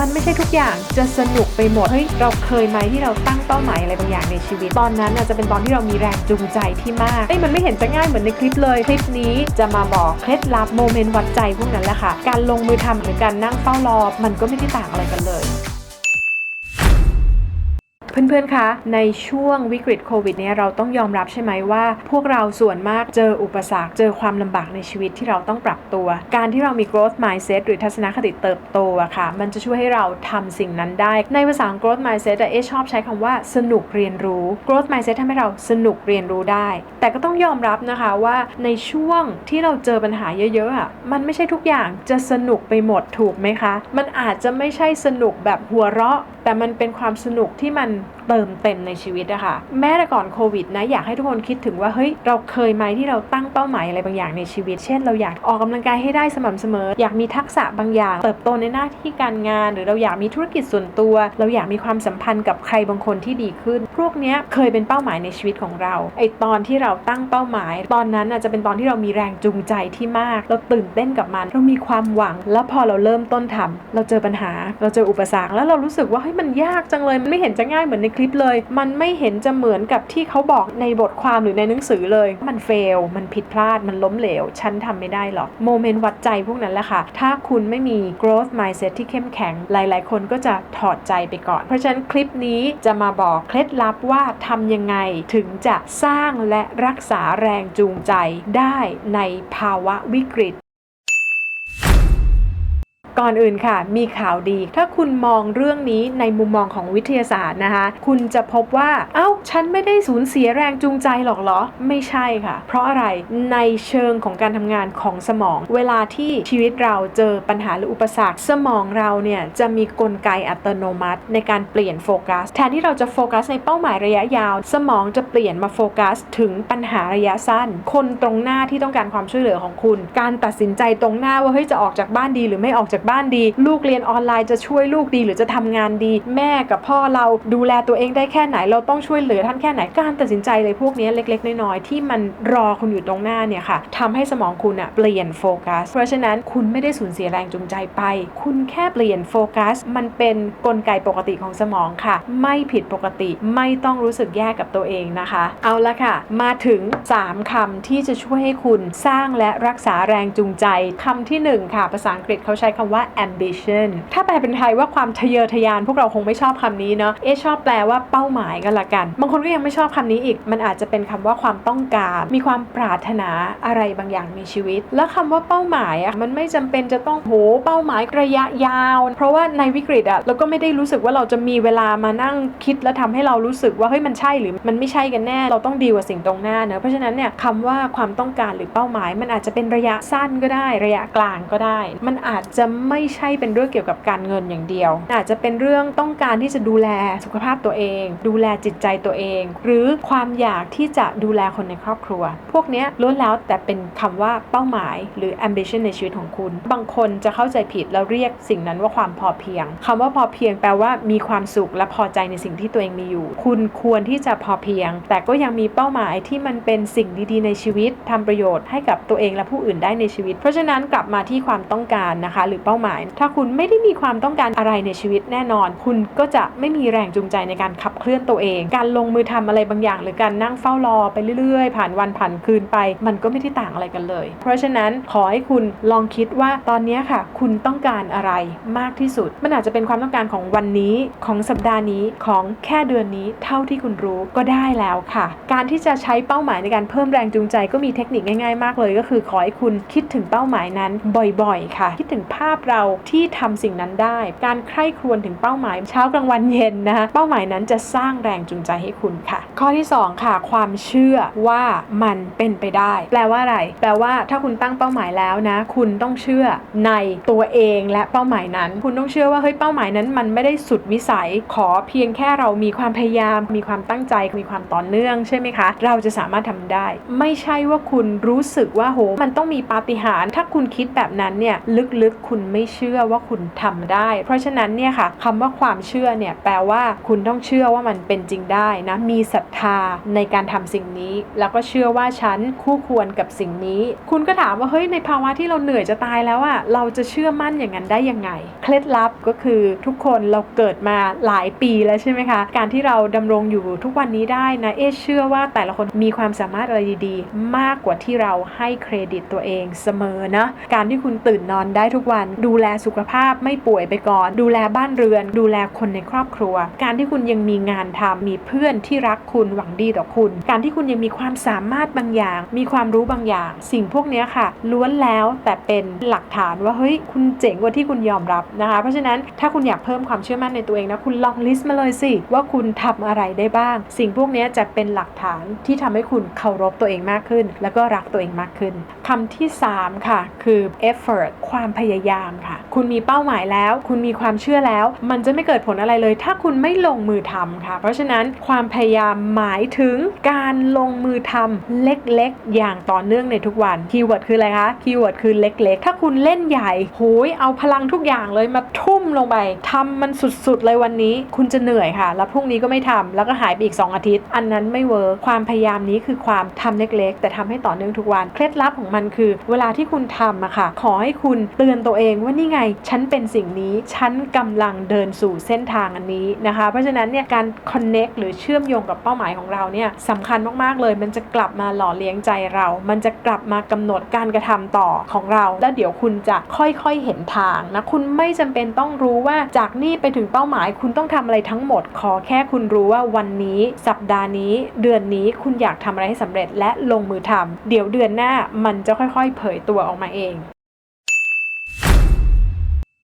มันไม่ใช่ทุกอย่างจะสนุกไปหมดเฮ้ยเราเคยไหมที่เราตั้งเป้าหมายอะไรบางอย่างในชีวิต ตอนนั้นอาจจะเป็นตอนที่เรามีแรงจูงใจที่มากเอ้ยมันไม่เห็นจะง่ายเหมือนในคลิปเลยคลิปนี้จะมาบอกเคล็ดลับโมเมนต์วัดใจพวกนั้นแหละค่ะการลงมือทำหรือการนั่งเฝ้ารอมันก็ไม่ได้ต่างอะไรกันเลย เพื่อนๆ คะ ในช่วงวิกฤตโควิดเนี่ยเราต้องยอมรับใช่ไหมว่า พวกเราส่วนมากเจออุปสรรค เจอความลำบากในชีวิตที่เราต้องปรับตัว การที่เรามี growth mindset หรือทัศนคติเติบโตอะค่ะ มันจะช่วยให้เราทำสิ่งนั้นได้ ในภาษา growth mindset เอชอบใช้คำว่าสนุกเรียนรู้ growth mindset ทำให้เราสนุกเรียนรู้ได้ แต่ก็ต้องยอมรับนะคะว่าในช่วงที่เราเจอปัญหาเยอะๆอะมันไม่ใช่ทุกอย่างจะสนุกไปหมดถูกไหมคะ มันอาจจะไม่ใช่สนุกแบบหัวเราะ แต่มันเป็นความสนุกที่มันเติมเต็มในชีวิตอะค่ะแม้แต่ก่อนโควิดนะอยากให้ทุกคนคิดถึงว่าเฮ้ยเราเคยไหมที่เราตั้งเป้าหมายอะไรบางอย่างในชีวิต เช่น เราอยากออกกำลังกายให้ได้สม่ำเสมอ อยากมีทักษะบางอย่าง เติบโตในหน้าที่การงาน หรือเราอยากมีธุรกิจส่วนตัว เราอยากมีความสัมพันธ์กับใครบางคนที่ดีขึ้น พวกเนี้ยเคยเป็นเป้าหมายในชีวิตของเราไอตอนที่เราตั้งเป้าหมาย ตอนนั้นอาจจะเป็นตอนที่เรามีแรงจูงใจที่มาก เราตื่นเต้นกับมัน เรามีความหวัง แล้วพอเราเริ่มต้นทำเราเจอปัญหา เราเจออุปสรรคแล้วเรารู้สึกว่าเฮ้ยมันยากจังเลยมันไม่เห็นจะง่ายเมือนในคลิปเลย มันไม่เห็นจะเหมือนกับที่เขาบอกในบทความหรือในหนังสือเลย มันเฟล มันผิดพลาด มันล้มเหลว ฉันทำไม่ได้หรอก โมเมนต์วัดใจพวกนั้นแหละค่ะ ถ้าคุณไม่มี growth mindset ที่เข้มแข็ง หลาย ๆ คนก็จะถอดใจไปก่อน เพราะฉะนั้นคลิปนี้จะมาบอกเคล็ดลับว่าทำยังไงถึงจะสร้างและรักษาแรงจูงใจได้ในภาวะวิกฤต ก่อนอื่นค่ะ มีข่าวดี ถ้าคุณมองเรื่องนี้ในมุมมองของวิทยาศาสตร์นะคะ คุณจะพบว่า เอ้า ฉันไม่ได้สูญเสียแรงจูงใจหรอกเหรอ ไม่ใช่ค่ะ เพราะอะไร ในเชิงของการทำงานของสมอง เวลาที่ชีวิตเราเจอปัญหาหรืออุปสรรค สมองเราเนี่ยจะมีกลไกอัตโนมัติ ในการเปลี่ยนโฟกัส แทนที่เราจะโฟกัสในเป้าหมายระยะยาว สมองจะเปลี่ยนมาโฟกัส ถึงปัญหาระยะสั้น คนตรงหน้าที่ต้องการความช่วยเหลือของคุณ การตัดสินใจตรงหน้าว่าเฮ้ยจะออกจากบ้านดีหรือไม่ออกจากบ้านดี ลูกเรียนออนไลน์จะช่วยลูกดีหรือจะทำงานดี แม่กับพ่อเราดูแลตัวเองได้แค่ไหน เราต้องช่วยเหลือท่านแค่ไหนการตัดสินใจเลยพวกนี้เล็ก ๆ น้อยๆที่มันรอคุณอยู่ตรงหน้าเนี่ยค่ะทำให้สมองคุณอะเปลี่ยนโฟกัส เพราะฉะนั้นคุณไม่ได้สูญเสียแรงจูงใจไป คุณแค่เปลี่ยนโฟกัส มันเป็นกลไกปกติของสมองค่ะ ไม่ผิดปกติไม่ต้องรู้สึกแย่กับตัวเองนะคะ เอาละค่ะ มาถึง 3คำที่จะช่วยให้คุณสร้างและรักษาแรงจูงใจคำที่หนึ่งค่ะ ภาษาอังกฤษเขาใช้คำว่าว่า ambition ถ้าแปลเป็นไทยว่าความทะเยอทะยานพวกเราคงไม่ชอบคำนี้เนาะเอะชอบแปลว่าเป้าหมายกันละกัน บางคนก็ยังไม่ชอบคำนี้อีก มันอาจจะเป็นคำว่าความต้องการ มีความปรารถนาอะไรบางอย่างในชีวิต แล้วคำว่าเป้าหมายอะมันไม่จำเป็นจะต้องโหเป้าหมายระยะยาว เพราะว่าในวิกฤตอะเราก็ไม่ได้รู้สึกว่าเราจะมีเวลามานั่งคิดและทำให้เรารู้สึกว่าเฮ้ยมันใช่หรือมันไม่ใช่กันแน่ เราต้องดีกว่าสิ่งตรงหน้าเนอะเพราะฉะนั้นเนี่ยคำว่าความต้องการหรือเป้าหมาย มันอาจจะเป็นระยะสั้นก็ได้ ระยะกลางก็ได้ มันอาจจะไม่ใช่เป็นเรื่องเกี่ยวกับการเงินอย่างเดียว อาจจะเป็นเรื่องต้องการที่จะดูแลสุขภาพตัวเอง ดูแลจิตใจตัวเอง หรือความอยากที่จะดูแลคนในครอบครัว พวกนี้ล้วนแล้วแต่เป็นคำว่าเป้าหมาย หรือ ambition ในชีวิตของคุณ บางคนจะเข้าใจผิดแล้วเรียกสิ่งนั้นว่าความพอเพียงคำว่าพอเพียงแปลว่ามีความสุขและพอใจในสิ่งที่ตัวเองมีอยู่ คุณควรที่จะพอเพียง แต่ก็ยังมีเป้าหมายที่มันเป็นสิ่งดีๆ ในชีวิตทำประโยชน์ให้กับตัวเองและผู้อื่นได้ในชีวิต เพราะฉะนั้นกลับมาที่ความต้องการนะคะ หรือเป้าหมาย ถ้าคุณไม่ได้มีความต้องการอะไรในชีวิตแน่นอน คุณก็จะไม่มีแรงจูงใจในการขับเคลื่อนตัวเอง การลงมือทำอะไรบางอย่าง หรือการนั่งเฝ้ารอไปเรื่อยๆ ผ่านวันผ่านคืนไป มันก็ไม่ได้ต่างอะไรกันเลย เพราะฉะนั้นขอให้คุณลองคิดว่าตอนนี้ค่ะ คุณต้องการอะไรมากที่สุด มันอาจจะเป็นความต้องการของวันนี้ของสัปดาห์นี้ของแค่เดือนนี้เท่าที่คุณรู้ก็ได้แล้วค่ะ การที่จะใช้เป้าหมายในการเพิ่มแรงจูงใจก็มีเทคนิคง่าย ๆ มากเลย ก็คือขอให้คุณคิดถึงเป้าหมายนั้นบ่อยๆ ค่ะ คิดถึงภาพเราที่ทำสิ่งนั้นได้ การใคร่ครวญถึงเป้าหมายเช้ากลางวันเย็นนะคะเป้าหมายนั้นจะสร้างแรงจูงใจให้คุณค่ะ ข้อที่ 2 ค่ะ ความเชื่อว่ามันเป็นไปได้ แปลว่าอะไร แปลว่าถ้าคุณตั้งเป้าหมายแล้วนะ คุณต้องเชื่อในตัวเองและเป้าหมายนั้น คุณต้องเชื่อว่าเฮ้ยเป้าหมายนั้น มันไม่ได้สุดวิสัยขอเพียงแค่เรามีความพยายาม มีความตั้งใจมีความต่อเนื่องใช่ไหมคะ เราจะสามารถทำได้ ไม่ใช่ว่าคุณรู้สึกว่าโหมันต้องมีปาฏิหาริย์ถ้าคุณคิดแบบนั้นเนี่ยลึกๆคุณไม่เชื่อว่าคุณทำได้ เพราะฉะนั้นเนี่ยค่ะคำว่าความเชื่อเนี่ยแปลว่าคุณต้องเชื่อว่ามันเป็นจริงได้นะมีศรัทธาในการทำสิ่งนี้ แล้วก็เชื่อว่าฉันคู่ควรกับสิ่งนี้ คุณก็ถามว่าเฮ้ยในภาวะที่เราเหนื่อยจะตายแล้วอะเราจะเชื่อมั่นอย่างนั้นได้ยังไง เคล็ดลับก็คือทุกคนเราเกิดมาหลายปีแล้วใช่ไหมคะ การที่เราดำรงอยู่ทุกวันนี้ได้นะเอ๊เชื่อว่าแต่ละคนมีความสามารถอะไรดีๆ มากกว่าที่เราให้เครดิตตัวเองเสมอนะการที่คุณตื่นนอนได้ทุกวันดูแลสุขภาพไม่ป่วยไปก่อน ดูแลบ้านเรือน ดูแลคนในครอบครัว การที่คุณยังมีงานทำมีเพื่อนที่รักคุณหวังดีต่อคุณ การที่คุณยังมีความสามารถบางอย่าง มีความรู้บางอย่าง สิ่งพวกนี้ค่ะ ล้วนแล้วแต่เป็นหลักฐานว่าเฮ้ยคุณเจ๋งกว่าที่คุณยอมรับนะคะ เพราะฉะนั้นถ้าคุณอยากเพิ่มความเชื่อมั่นในตัวเองนะคุณลองลิสต์มาเลยสิว่าคุณทำอะไรได้บ้าง สิ่งพวกนี้จะเป็นหลักฐานที่ทำให้คุณเคารพตัวเองมากขึ้น แล้วก็รักตัวเองมากขึ้นคำที่ 3 ค่ะ คือ effort ความพยายามค่ะ คุณมีเป้าหมายแล้ว คุณมีความเชื่อแล้ว มันจะไม่เกิดผลอะไรเลย ถ้าคุณไม่ลงมือทำค่ะ เพราะฉะนั้นความพยายามหมายถึงการลงมือทำเล็กๆ อย่างต่อเนื่องในทุกวันคีย์เวิร์ดคืออะไรคะคีย์เวิร์ดคือเล็กๆ ถ้าคุณเล่นใหญ่โหยเอาพลังทุกอย่างเลยมาทุ่มลงไปทำมันสุดๆเลยวันนี้ คุณจะเหนื่อยค่ะ แล้วพรุ่งนี้ก็ไม่ทำแล้วก็หายไปอีก 2 อาทิตย์ อันนั้นไม่เวิร์คความพยายามนี้คือความทำเล็กๆ แต่ทำให้ต่อเนื่องทุกวัน เคล็ดลับของมันคือ เวลาที่คุณทำอะค่ะ ขอให้คุณเตือนตัวเองว่านี่ไง ฉันเป็นสิ่งนี้ฉันกำลังเดินสู่เส้นทางอันนี้นะคะ เพราะฉะนั้นเนี่ยการ connect หรือเชื่อมโยงกับเป้าหมายของเราเนี่ยสำคัญมากๆเลย มันจะกลับมาหล่อเลี้ยงใจเรา มันจะกลับมากำหนดการกระทำต่อของเรา แล้วเดี๋ยวคุณจะค่อยๆเห็นทางนะคุณไม่จำเป็นต้องรู้ว่าจากนี่ไปถึงเป้าหมาย คุณต้องทำอะไรทั้งหมด ขอแค่คุณรู้ว่าวันนี้ สัปดาห์นี้ เดือนนี้คุณอยากทำอะไรให้สำเร็จและลงมือทำเดี๋ยวเดือนหน้ามันจะค่อยๆ เผยตัวออกมาเอง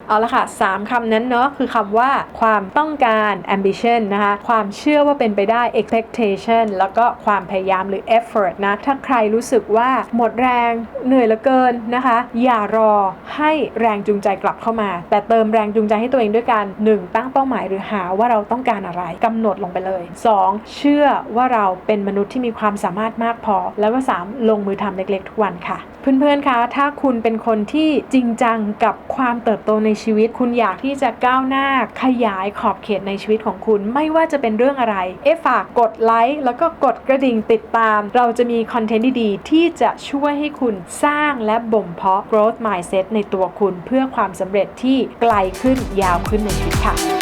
เอาละค่ะ3คำนั้นเนาะคือคำว่าความต้องการ ambition นะคะความเชื่อว่าเป็นไปได้ expectation แล้วก็ความพยายามหรือ effort นะ ถ้าใครรู้สึกว่าหมดแรงเหนื่อยเหลือเกินนะคะ อย่ารอให้แรงจูงใจกลับเข้ามา แต่เติมแรงจูงใจให้ตัวเองด้วยการ 1. ตั้งเป้าหมายหรือหาว่าเราต้องการอะไรกำหนดลงไปเลย 2. เชื่อว่าเราเป็นมนุษย์ที่มีความสามารถมากพอ แล้วก็ 3. ลงมือทำเล็กๆ ทุกวันค่ะ เพื่อนๆคะถ้าคุณเป็นคนที่จริงจังกับความเติบโตในชีวิต คุณอยากที่จะก้าวหน้าขยายขอบเขตในชีวิตของคุณ ไม่ว่าจะเป็นเรื่องอะไร เอะฝากกดไลค์แล้วก็กดกระดิ่งติดตาม เราจะมีคอนเทนต์ดีๆ ที่จะช่วยให้คุณสร้างและบ่มเพาะ growth mindset ในตัวคุณเพื่อความสำเร็จที่ไกลขึ้นยาวขึ้นในชีวิตค่ะ